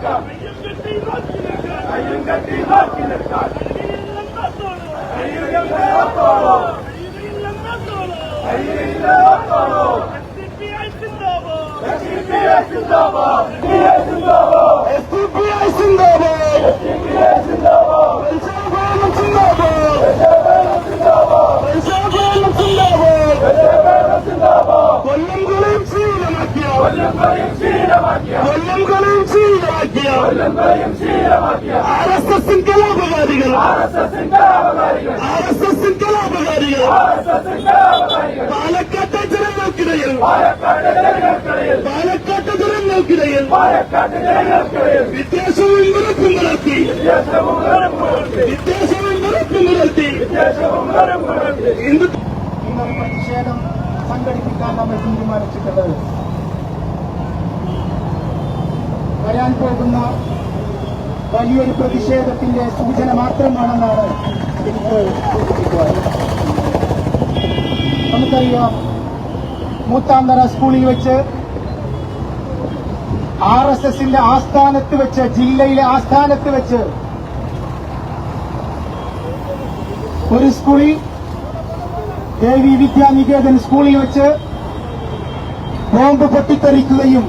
നിൽക്കാം കയ്യും കെട്ടി നോക്കി നിൽക്കാം. കയ്യും കയറത്തോളോ കയ്യില്ലാത്തോളോ സിന്ദാബാദ്. സിന്ദാബാദ്. കൊല്ലംകളെയും ശീലമാക്കിയ ആർ എസ് എസിൻ കലാപകാരികൾ ആർ എസ് എസിൻ കലാപകാരികൾ പാലക്കാട്ടെ ജനങ്ങൾക്കിടയിൽ. പാലക്കാട്ടെ ജനങ്ങൾക്കിടയിൽ. വിദ്വേഷവും വെറുപ്പും വളർത്തി വിദ്വേഷവും വെറുപ്പും വളർത്തി ഹിന്ദു ഇന്നൊരു പ്രതിഷേധം സംഘടിപ്പിക്കാൻ നമ്മൾ തീരുമാനിച്ചിട്ടുള്ളത് വരാൻ പോകുന്ന വലിയൊരു പ്രതിഷേധത്തിന്റെ സൂചന മാത്രമാണെന്നാണ് എനിക്ക് നമുക്കറിയാം മൂത്താന്തര സ്കൂളിൽ വെച്ച് ആർ എസ് എസിന്റെ ആസ്ഥാനത്ത് വെച്ച് ജില്ലയിലെ ആസ്ഥാനത്ത് വെച്ച് ഒരു സ്കൂളിൽ ദേവി വിദ്യാനികേതൻ സ്കൂളിൽ വെച്ച് ബോംബ് പൊട്ടിത്തെറിക്കുകയും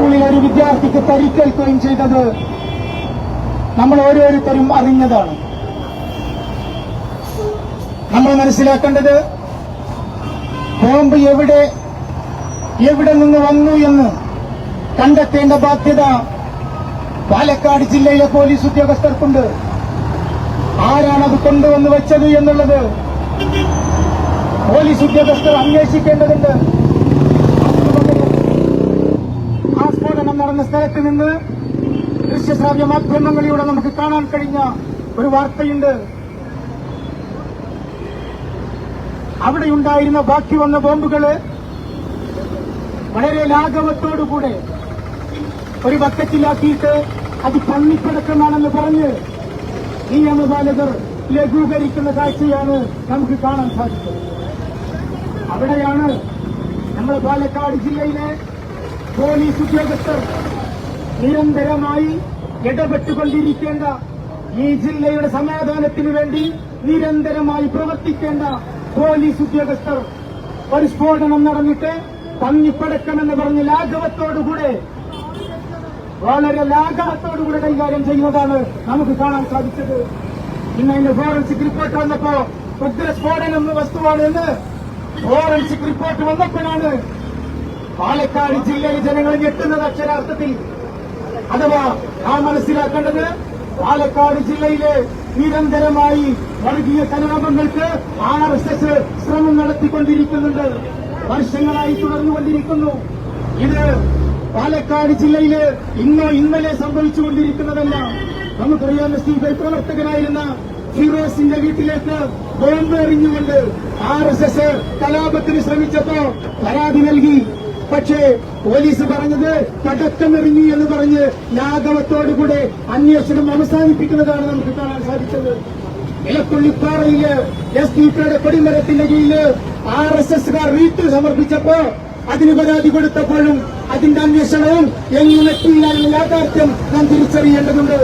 സ്കൂളിൽ ഒരു വിദ്യാർത്ഥിക്ക് പരിക്കേൽക്കുകയും ചെയ്തത് നമ്മൾ ഓരോരുത്തരും അറിഞ്ഞതാണ്. നമ്മൾ മനസ്സിലാക്കേണ്ടത് ബോംബ് എവിടെ എവിടെ നിന്ന് വന്നു എന്ന് കണ്ടെത്തേണ്ട ബാധ്യത പാലക്കാട് ജില്ലയിലെ പോലീസ് ഉദ്യോഗസ്ഥർക്കുണ്ട്. ആരാണ് അത് കൊണ്ടുവന്ന് വെച്ചത് എന്നുള്ളത് പോലീസ് ഉദ്യോഗസ്ഥർ അന്വേഷിക്കേണ്ടതുണ്ട് ആ സ്ഫോടനം നടന്ന സ്ഥലത്ത് നിന്ന് ദൃശ്യശ്രാവ്യ മാധ്യമങ്ങളിലൂടെ നമുക്ക് കാണാൻ കഴിഞ്ഞ ഒരു വാർത്തയുണ്ട്. അവിടെയുണ്ടായിരുന്ന ബാക്കി വന്ന ബോംബുകൾ വളരെ ലാഘവത്തോടുകൂടെ ഒരു ബക്കറ്റിലാക്കിയിട്ട് അത് പന്നിപ്പടക്കമാണെന്ന് പറഞ്ഞ് ഈ അനുബാലകർ ലഘൂകരിക്കുന്ന കാഴ്ചയാണ് നമുക്ക് കാണാൻ സാധിച്ചത് അവിടെയാണ് നമ്മുടെ പാലക്കാട് ജില്ലയിലെ പോലീസ് ഉദ്യോഗസ്ഥർ നിരന്തരമായി ഇടപെട്ടുകൊണ്ടിരിക്കേണ്ട ഈ ജില്ലയുടെ സമാധാനത്തിനു വേണ്ടി നിരന്തരമായി പ്രവർത്തിക്കേണ്ട പോലീസ് ഉദ്യോഗസ്ഥർ ഒരു സ്ഫോടനം നടന്നിട്ട് പന്നിപ്പടക്കമെന്ന് പറഞ്ഞ് ലാഘവത്തോടുകൂടെ വളരെ ലാഘവത്തോടുകൂടെ കൈകാര്യം ചെയ്യുന്നതാണ് നമുക്ക് കാണാൻ സാധിച്ചത്. ഇന്ന് അതിന്റെ ഫോറൻസിക് റിപ്പോർട്ട് വന്നപ്പോ ഉഗ്രസ്ഫോടനം വസ്തുവാണ് എന്ന് ഫോറൻസിക് റിപ്പോർട്ട് വന്നപ്പോഴാണ് പാലക്കാട് ജില്ലയിലെ ജനങ്ങൾ ഞെട്ടുന്നത് അക്ഷരാർത്ഥത്തിൽ. അഥവാ നാം മനസ്സിലാക്കേണ്ടത് പാലക്കാട് ജില്ലയിലെ നിരന്തരമായി വർഗീയ കലാപങ്ങൾക്ക് ആർ എസ് എസ് ശ്രമം നടത്തിക്കൊണ്ടിരിക്കുന്നുണ്ട്. വർഷങ്ങളായി തുടർന്നുകൊണ്ടിരിക്കുന്നു ഇത് പാലക്കാട് ജില്ലയിൽ ഇന്നോ ഇന്നലെ സംഭവിച്ചുകൊണ്ടിരിക്കുന്നതല്ല. നമുക്കറിയാം എസ് ഡി പ്രവർത്തകനായിരുന്ന ഫിറോസിന്റെ വീട്ടിലേക്ക് ബോംബ് എറിഞ്ഞുകൊണ്ട് ആർ എസ് എസ് കലാപത്തിന് ശ്രമിച്ചപ്പോ പരാതി നൽകി. പക്ഷേ പോലീസ് പറഞ്ഞത് പടക്കം എറിഞ്ഞു എന്ന് പറഞ്ഞ് ലാഘവത്തോടുകൂടെ അന്വേഷണം അവസാനിപ്പിക്കുന്നതാണ് നമുക്ക് കാണാൻ സാധിച്ചത്. ഇലപ്പുള്ളിപ്പാറയിൽ എസ് ഡി പിയുടെ കൊടിമരത്തിന്റെ കീഴിൽ ആർ എസ് എസ്കാർ റീറ്റ് സമർപ്പിച്ചപ്പോ അതിന് പരാതി കൊടുത്തപ്പോഴും അതിന്റെ അന്വേഷണവും എങ്ങനെ എത്തിയില്ല എന്ന യാഥാർത്ഥ്യം നാം തിരിച്ചറിയേണ്ടതുണ്ട്.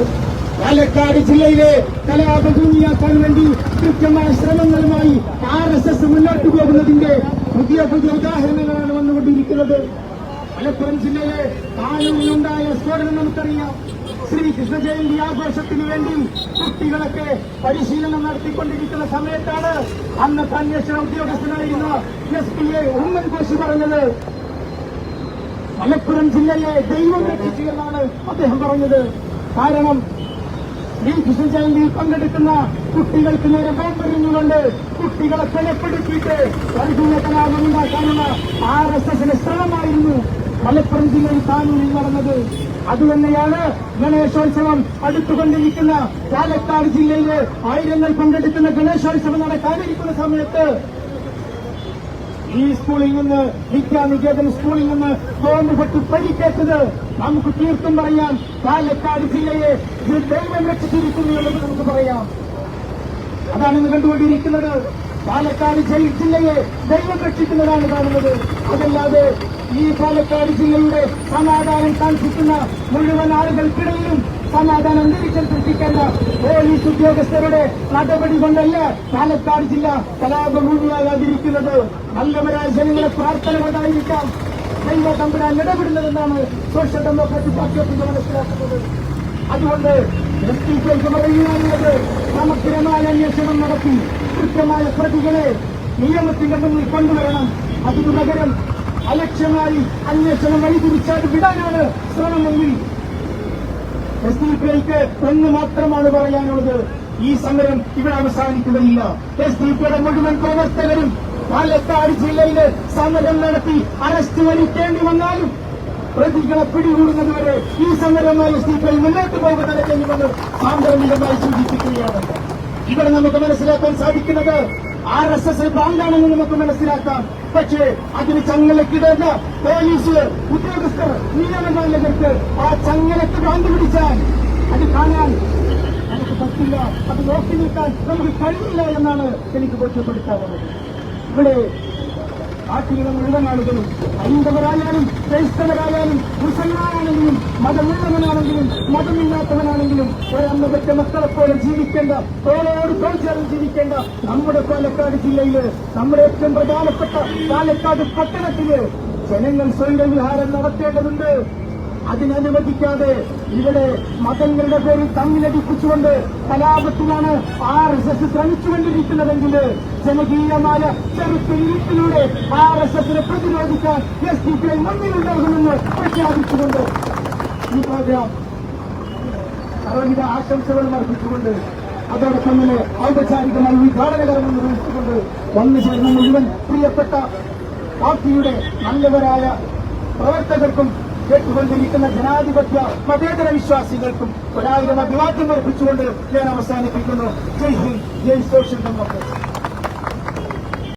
പാലക്കാട് ജില്ലയിലെ കലാപഭൂമിയാക്കാൻ വേണ്ടി കൃത്യമായ ശ്രമങ്ങളുമായി ആർ എസ് എസ് മുന്നോട്ട് പോകുന്നതിന്റെ പുതിയ പുതിയ ഉദാഹരണങ്ങളാണ് വന്നുകൊണ്ടിരിക്കുന്നത്. മലപ്പുറം ജില്ലയിലെ താനൂരിലുണ്ടായ സ്ഫോടനം നമുക്കറിയാം. ശ്രീ ജയന്തി ആഘോഷത്തിന് വേണ്ടി കുട്ടികളൊക്കെ പരിശീലനം നടത്തിക്കൊണ്ടിരിക്കുന്ന സമയത്താണ് അന്നത്തെ അന്വേഷണ ഉദ്യോഗസ്ഥനായിരുന്ന S P A Oommen Koshy പറഞ്ഞത്. മലപ്പുറം ജില്ലയിലെ ദൈവം രക്ഷിച്ചു എന്നാണ് അദ്ദേഹം പറഞ്ഞത്. കാരണം ഈ കൃഷ്ണ ജയന്തിയിൽ പങ്കെടുക്കുന്ന കുട്ടികൾക്ക് നേരെ ബോംബെറിഞ്ഞുകൊണ്ട് കുട്ടികളെ കൊലപ്പെടുത്തിയിട്ട് ഉണ്ടാക്കാനുള്ള ആർ എസ് എസിന്റെ ശ്രമമായിരുന്നു മലപ്പുറം ജില്ലയിൽ താനൂരിൽ നടന്നത്. അതുതന്നെയാണ് ഗണേശോത്സവം അടുത്തുകൊണ്ടിരിക്കുന്ന പാലക്കാട് ജില്ലയിലെ ആയിരങ്ങൾ പങ്കെടുക്കുന്ന ഗണേശോത്സവം നടക്കാനിരിക്കുന്ന സമയത്ത് ഈ സ്കൂളിൽ നിന്ന് വിദ്യാനികേതൻ സ്കൂളിൽ നിന്ന് ബോംബ് പൊട്ടി പരിക്കേറ്റത് നമുക്ക് തീർത്തും പറയാം. പാലക്കാട് ജില്ലയെ ദൈവം രക്ഷിച്ചിരിക്കുന്നു എന്നത് നമുക്ക് പറയാം. അതാണ് ഇന്ന് കണ്ടുകൊണ്ടിരിക്കുന്നത്. പാലക്കാട് ജില്ലയെ ദൈവം രക്ഷിക്കുന്നതാണ് കാണുന്നത്. അതല്ലാതെ ഈ പാലക്കാട് ജില്ലയുടെ സമാധാനം കാണിക്കുന്ന മുഴുവൻ ആളുകൾക്കിടയിലും സമാധാന അന്തരീക്ഷം സൃഷ്ടിക്കേണ്ട പോലീസ് ഉദ്യോഗസ്ഥരുടെ നടപടി കൊണ്ടല്ല പാലക്കാട് ജില്ല കലാപഭൂമിയാകാതിരിക്കുന്നത് നല്ലവരായ ജനങ്ങളെ പ്രാർത്ഥന കൊണ്ടായിരിക്കാം ദൈവ തമ്പുരാൻ ഇടപെടുന്നതെന്നാണ് സോഷ്യൽ ഡെമോക്രാറ്റിക് പാർട്ടി ഓഫ് മനസ്സിലാക്കുന്നത്. അതുകൊണ്ട് എസ് പി പിക്ക് പറയുവാനുള്ളത് സമഗ്രമായ അന്വേഷണം നടത്തി കൃത്യമായ പ്രതികളെ നിയമത്തിന്റെ മുന്നിൽ കൊണ്ടുവരണം. അതിനു പകരം അലക്ഷ്യമായി അന്വേഷണം വഴിതിരിച്ചാൽ വിടാനാണ് ശ്രമമെങ്കിൽ എസ് ഡി ഒന്ന് മാത്രമാണ് പറയാനുള്ളത്. ഈ സമരം ഇവിടെ അവസാനിക്കുകയില്ല. എസ് ഡി പിയുടെ മുഴുവൻ പ്രവർത്തകരും പാലക്കാട് ജില്ലയിലെ സമരം നടത്തി അറസ്റ്റ് വരിക്കേണ്ടി വന്നാലും പ്രതികളെ പിടികൂടുന്നതുവരെ ഈ സമരവുമായി എസ് ഡി പി മുന്നോട്ട് പോകുന്നത് ചെയ്യുമെന്ന് സാന്ദർഭികമായി സൂചിപ്പിക്കുകയാണ്. ഇവിടെ നമുക്ക് മനസ്സിലാക്കാൻ സാധിക്കുന്നത് ആർ എസ് എസ് ബാങ്കാണെന്ന് നമുക്ക് മനസ്സിലാക്കാം. പക്ഷേ അതിന് ചങ്ങലക്കിടേണ്ട പോലീസ് ഉദ്യോഗസ്ഥർ നിയമപാലകർക്ക് ആ ചങ്ങലക്ക് ഭ്രാന്ത് പിടിച്ചാൽ അത് കാണാൻ നമുക്ക് പറ്റില്ല. അത് നോക്കി നിൽക്കാൻ നമുക്ക് കഴിയില്ല എന്നാണ് എനിക്ക് ബോധ്യപ്പെടുത്താറുള്ളത്. ഇവിടെ നാട്ടിലുള്ള മുഴുവൻ ആളുകളും ഹൈന്ദവരായാലും ക്രൈസ്തവരായാലും മുസൽമാനാണെങ്കിലും മതമുള്ളവനാണെങ്കിലും മതമില്ലാത്തവനാണെങ്കിലും ഒരമ്മ മക്കളെ മക്കളെപ്പോലെ ജീവിക്കേണ്ട തോളോട് തോൾ ചേർന്ന് ജീവിക്കേണ്ട നമ്മുടെ പാലക്കാട് ജില്ലയിൽ നമ്മുടെ ഏറ്റവും പ്രധാനപ്പെട്ട പാലക്കാട് പട്ടണത്തിൽ ജനങ്ങൾ സ്വയം വിഹാരം നടത്തേണ്ടതുണ്ട്. അതിനനുവദിക്കാതെ ഇവിടെ മതങ്ങളുടെ പേരിൽ തമ്മിലടിപ്പിച്ചുകൊണ്ട് കലാപത്തിലാണ് ആർ എസ് എസ് ശ്രമിച്ചുകൊണ്ടിരിക്കുന്നതെങ്കിൽ ജനകീയമായ ചെറുപ്പിലൂടെ ആർ എസ് എസിനെ പ്രതിരോധിക്കാൻ എസ് ഡി പി ഐ മുന്നിലുണ്ടാകുമെന്ന് പ്രഖ്യാപിച്ചുകൊണ്ട് ഈ പ്രോഗ്രാം സർവവിധ ആശംസകളും അർപ്പിച്ചുകൊണ്ട് അതോടൊപ്പം തന്നെ ഔപചാരികമായി ഉദ്ഘാടനകരം എന്ന് നിർവഹിച്ചുകൊണ്ട് വന്നു ചേർന്ന മുഴുവൻ പ്രിയപ്പെട്ട പാർട്ടിയുടെ നല്ലവരായ പ്രവർത്തകർക്കും കേട്ടുകൊണ്ടിരിക്കുന്ന ജനാധിപത്യ മതേതര വിശ്വാസികൾക്കും ഒരായിരം അഭിവാദ്യം അർപ്പിച്ചുകൊണ്ട് ഞാൻ അവസാനിപ്പിക്കുന്നു. Jai Hind Jai social democracy.